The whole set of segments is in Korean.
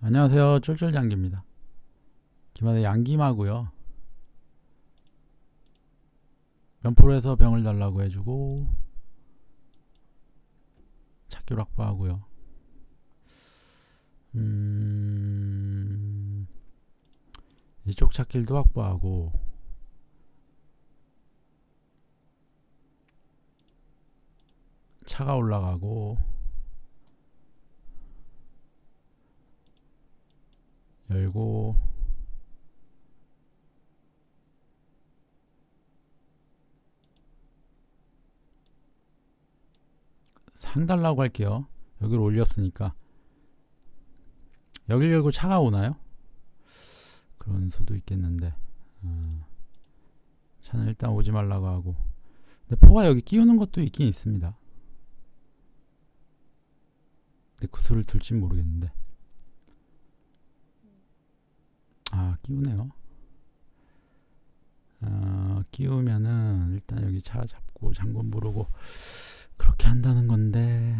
안녕하세요. 쫄쫄장기입니다. 김한의 양김하고요. 면포로에서 병을 달라고 해주고 찾기로 확보하고요. 음, 이쪽 찾길도 확보하고 차가 올라가고 열고 상 달라고 할게요. 여기로 올렸으니까 여길 열고 차가 오나요? 그런 수도 있겠는데 어, 차는 일단 오지 말라고 하고 근데 포가 여기 끼우는 것도 있긴 있습니다. 근데 그 수를 둘진 모르겠는데 아 끼우네요. 어, 끼우면은 일단 여기 차 잡고 장군 부르고 그렇게 한다는 건데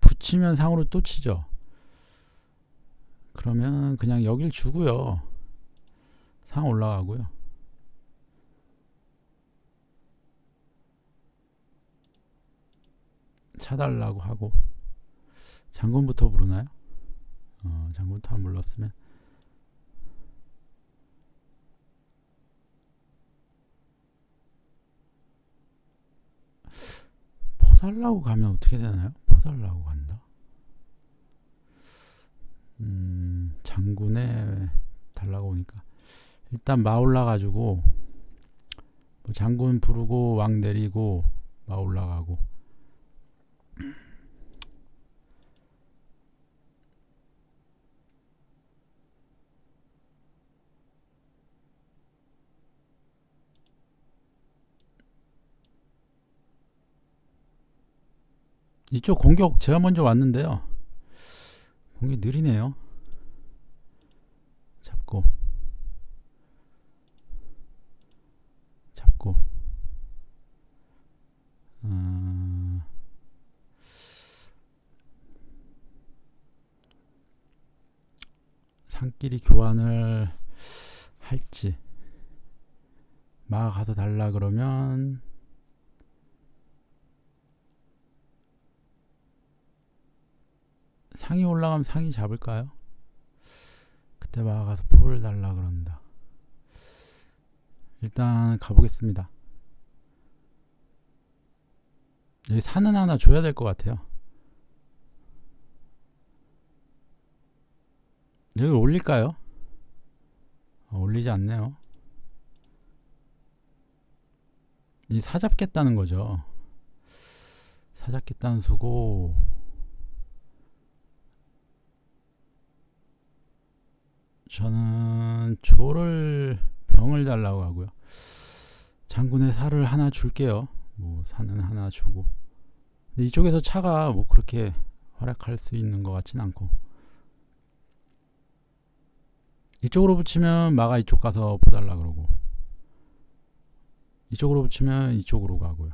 붙이면 상으로 또 치죠. 그러면 그냥 여길 주고요. 상 올라가고요. 차달라고 하고 장군부터 부르나요? 어, 장군부터 안 불렀으면 포달라고 가면 어떻게 되나요? 포달라고 간다. 음, 장군에 달라고 오니까 일단 마 올라 가지고 뭐 장군 부르고 왕 내리고 마 올라 가고 이쪽 공격 제가 먼저 왔는데요. 공격 느리네요. 잡고 잡고 음, 산끼리 교환을 할지 마 가서 달라 그러면 상이 올라가면 상이 잡을까요? 그때 막아서 포를 달라 그런다. 일단 가보겠습니다. 여기 산은 하나 줘야 될 것 같아요. 여기 올릴까요? 어, 올리지 않네요. 이 사잡겠다는 거죠. 사잡겠다는 수고 저는 조를 병을 달라고 하고요. 장군의 살을 하나 줄게요. 뭐 산은 하나 주고. 근데 이쪽에서 차가 뭐 그렇게 활약할 수 있는 것 같진 않고. 이쪽으로 붙이면 마가 이쪽 가서 보달라 그러고. 이쪽으로 붙이면 이쪽으로 가고요.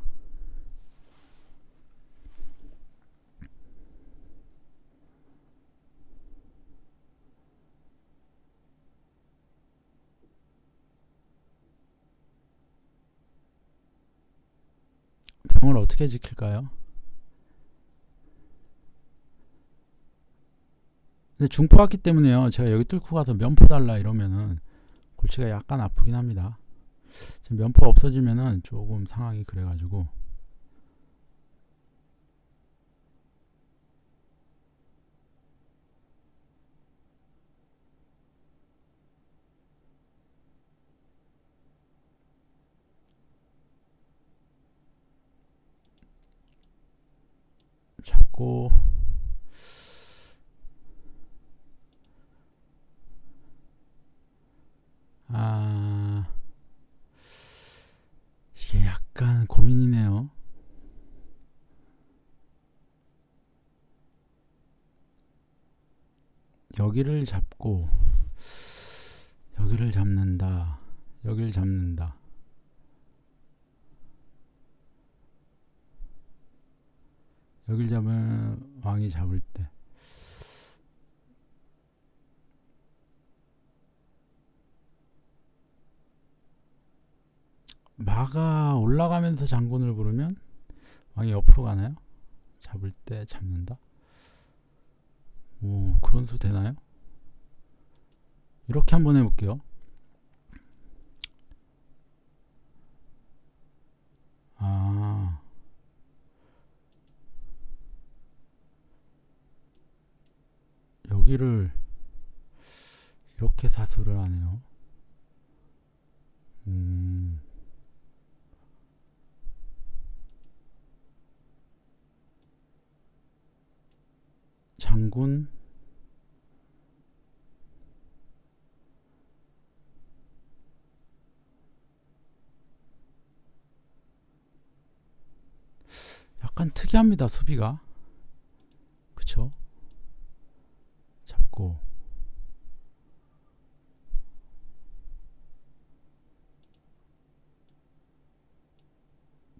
병을 어떻게 지킬까요? 근데 중포 왔기 때문에요. 제가 여기 뚫고 가서 면포 달라 이러면은 골치가 약간 아프긴 합니다. 면포 없어지면은 조금 상황이 그래가지고 잡고 아 이게 약간 고민이네요. 여기를 잡고 여기를 잡는다. 여기를 잡는다. 여길 잡으면 왕이 잡을 때 마가 올라가면서 장군을 부르면 왕이 옆으로 가나요? 잡을 때 잡는다? 오 그런 수 되나요? 이렇게 한번 해볼게요. 아 여기를 이렇게 사수를 하네요. 음. 장군 약간 특이합니다 수비가 그쵸 잡고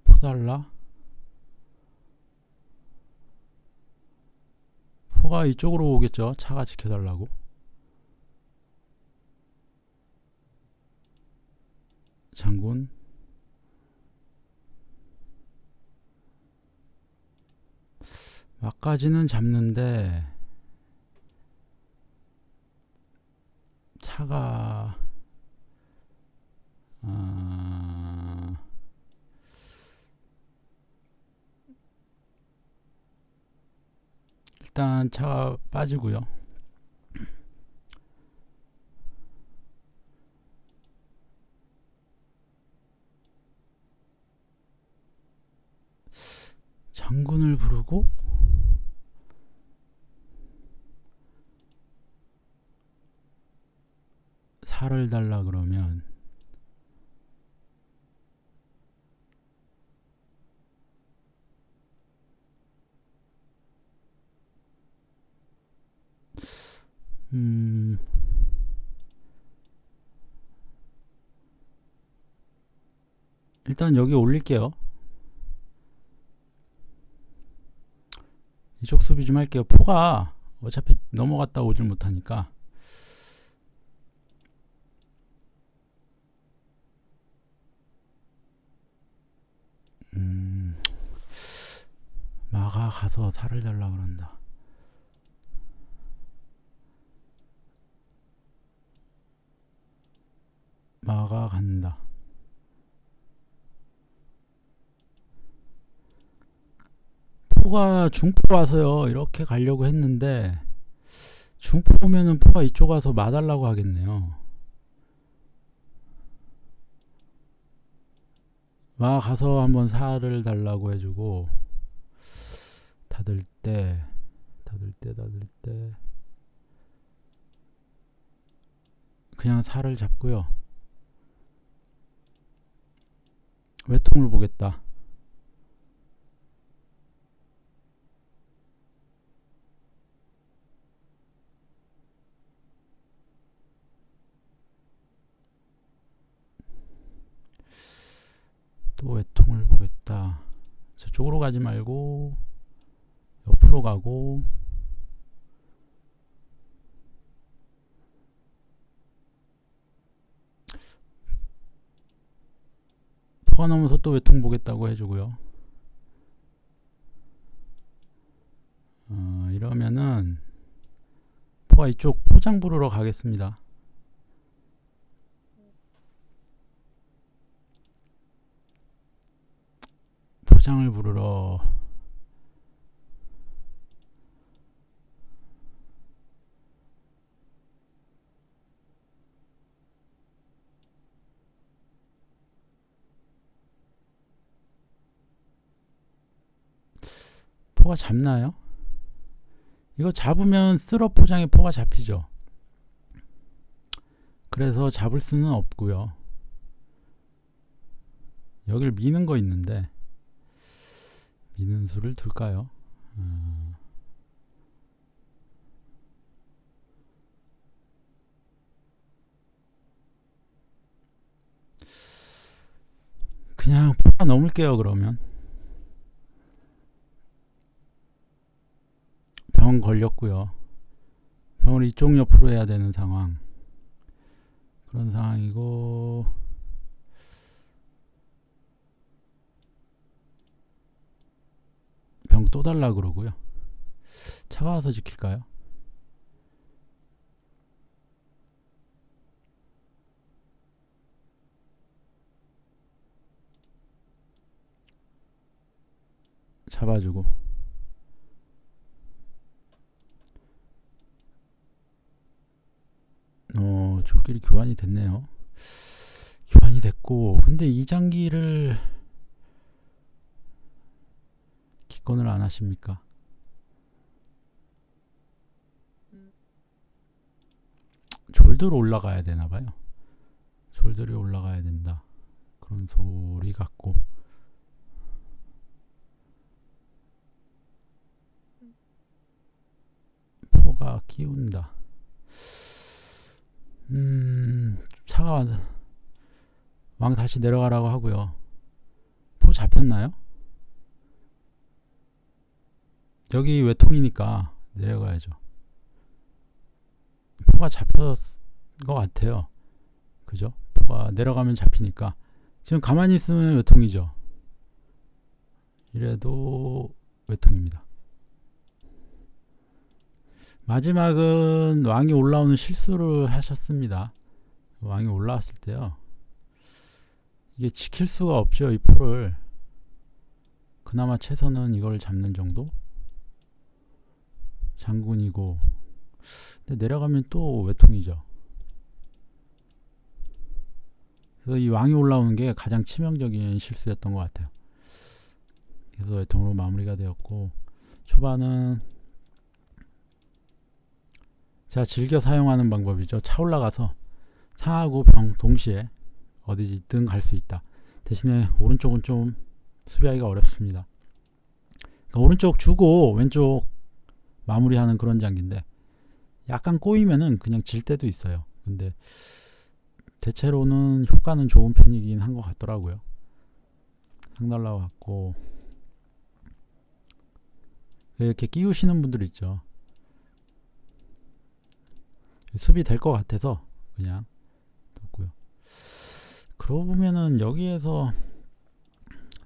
포 달라? 포가 이쪽으로 오겠죠? 차가 지켜달라고? 장군? 막까지는 잡는데 차가 아, 일단 차가 빠지고요. 장군을 부르고 살을 달라 그러면 음 일단 여기 올릴게요. 이쪽 수비 좀 할게요. 포가 어차피 넘어갔다 오질 못하니까 음, 마가 가서 살을 달라 그런다. 마가 간다. 포가 중포 와서요. 이렇게 가려고 했는데 중포 오면은 포가 이쪽 와서 마달라고 하겠네요. 마 가서 한번 살을 달라고 해주고 닫을 때 닫을 때 닫을 때 그냥 살을 잡고요. 외통을 보겠다. 또 외통을 보겠다. 저쪽으로 가지 말고 옆으로 가고 넘어서 또 외통 보겠다고 해주고요. 어, 이러면은 포가 이쪽 포장 부르러 가겠습니다. 포장을 부르러 포가 잡나요? 이거 잡으면 쓰러 포장에 포가 잡히죠. 그래서 잡을 수는 없고요. 여길 미는 거 있는데 미는 수를 둘까요? 어, 그냥 포가 넘을게요 그러면 병 걸렸고요. 병을 이쪽 옆으로 해야 되는 상황. 그런 상황이고 병 또 달라 그러고요. 차가워서 지킬까요? 잡아주고 어 줄길이 교환이 됐네요. 교환이 됐고 근데 이 장기를 기권을 안 하십니까? 졸드로 올라가야 되나 봐요. 졸드로 올라가야 된다. 그런 소리 같고. 포가 끼운다. 음, 차가 왕 다시 내려가라고 하고요. 포 잡혔나요? 여기 외통이니까 내려가야죠. 포가 잡혔 것 같아요. 그죠? 포가 내려가면 잡히니까 지금 가만히 있으면 외통이죠. 이래도 외통입니다. 마지막은 왕이 올라오는 실수를 하셨습니다. 왕이 올라왔을 때요. 이게 지킬 수가 없죠, 이 포를. 그나마 최선은 이걸 잡는 정도? 장군이고. 근데 내려가면 또 외통이죠. 그래서 이 왕이 올라오는 게 가장 치명적인 실수였던 것 같아요. 그래서 외통으로 마무리가 되었고, 초반은 제가 즐겨 사용하는 방법이죠. 차 올라가서 상하고 병 동시에 어디든 갈 수 있다. 대신에 오른쪽은 좀 수비하기가 어렵습니다. 그러니까 오른쪽 주고 왼쪽 마무리하는 그런 장기인데 약간 꼬이면은 그냥 질 때도 있어요. 근데 대체로는 효과는 좋은 편이긴 한 것 같더라고요. 상달라 같고 이렇게 끼우시는 분들 있죠. 수비 될 것 같아서 그냥 뒀고요. 그러고 보면은 여기에서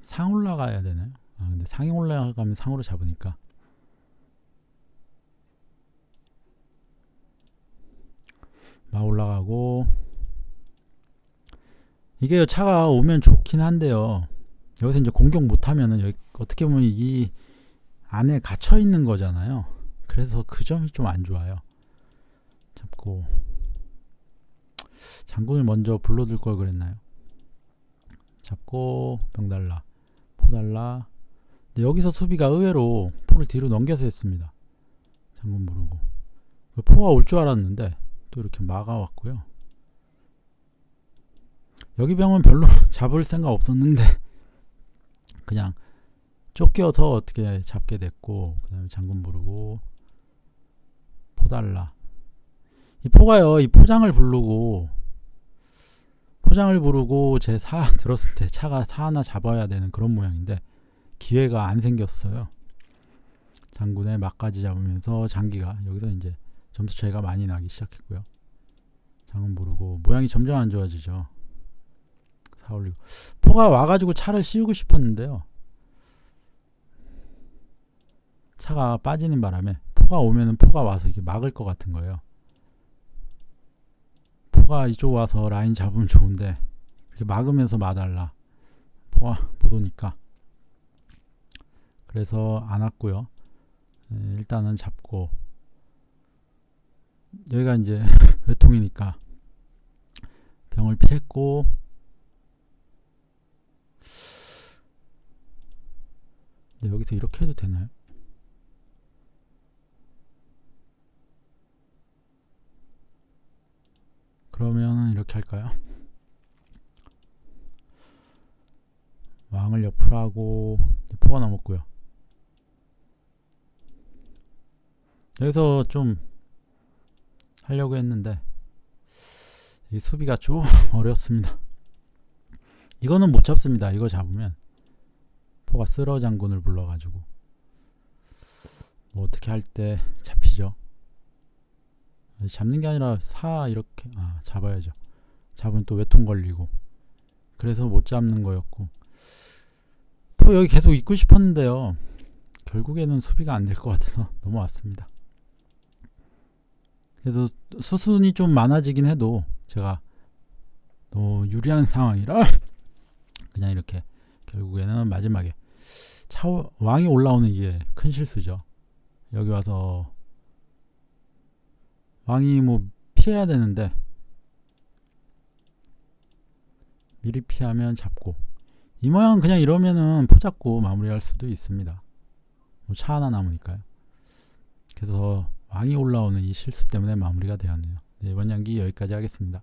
상 올라가야 되나요? 아 근데 상이 올라가면 상으로 잡으니까 마 올라가고 이게 차가 오면 좋긴 한데요. 여기서 이제 공격 못하면은 여기 어떻게 보면 이 안에 갇혀 있는 거잖아요. 그래서 그 점이 좀 안 좋아요. 잡고 장군을 먼저 불러들 걸 그랬나요? 잡고 병달라 포달라 근데 여기서 수비가 의외로 포를 뒤로 넘겨서 했습니다. 장군 부르고 포가 올 줄 알았는데 또 이렇게 막아왔고요. 여기 병은 별로 잡을 생각 없었는데 그냥 쫓겨서 어떻게 잡게 됐고 그 다음에 장군 부르고 포달라 이 포가요, 이 포장을 부르고 포장을 부르고 제 사 들었을 때 차가 사 하나 잡아야 되는 그런 모양인데 기회가 안 생겼어요. 장군의 막까지 잡으면서 장기가 여기서 이제 점수 차이가 많이 나기 시작했고요. 장군 부르고 모양이 점점 안 좋아지죠. 사 올리고 포가 와가지고 차를 씌우고 싶었는데요. 차가 빠지는 바람에 포가 오면은 포가 와서 이게 막을 것 같은 거예요. 포가 이쪽 와서 라인 잡으면 좋은데 이렇게 막으면서 마달라. 포가 못 오니까. 그래서 안 왔고요. 네, 일단은 잡고. 여기가 이제 외통이니까 병을 피했고. 여기서 이렇게 해도 되나요? 그러면 이렇게 할까요? 왕을 옆으로 하고 포가 넘었고요. 여기서 좀 하려고 했는데 이 수비가 좀 어렵습니다. 이거는 못 잡습니다. 이거 잡으면 포가 쓸어 장군을 불러가지고 뭐 어떻게 할 때 잡히죠. 잡는 게 아니라 사 이렇게 아 잡아야죠. 잡으면 또 외통 걸리고 그래서 못 잡는 거였고 또 여기 계속 있고 싶었는데요. 결국에는 수비가 안 될 것 같아서 넘어왔습니다. 그래서 수순이 좀 많아지긴 해도 제가 너무 유리한 상황이라 그냥 이렇게 결국에는 마지막에 차 왕이 올라오는 이게 큰 실수죠. 여기 와서 왕이 뭐 피해야 되는데 미리 피하면 잡고 이 모양 그냥 이러면은 포 잡고 마무리할 수도 있습니다. 뭐 차 하나 남으니까요. 그래서 왕이 올라오는 이 실수 때문에 마무리가 되었네요. 네, 이번 연기 여기까지 하겠습니다.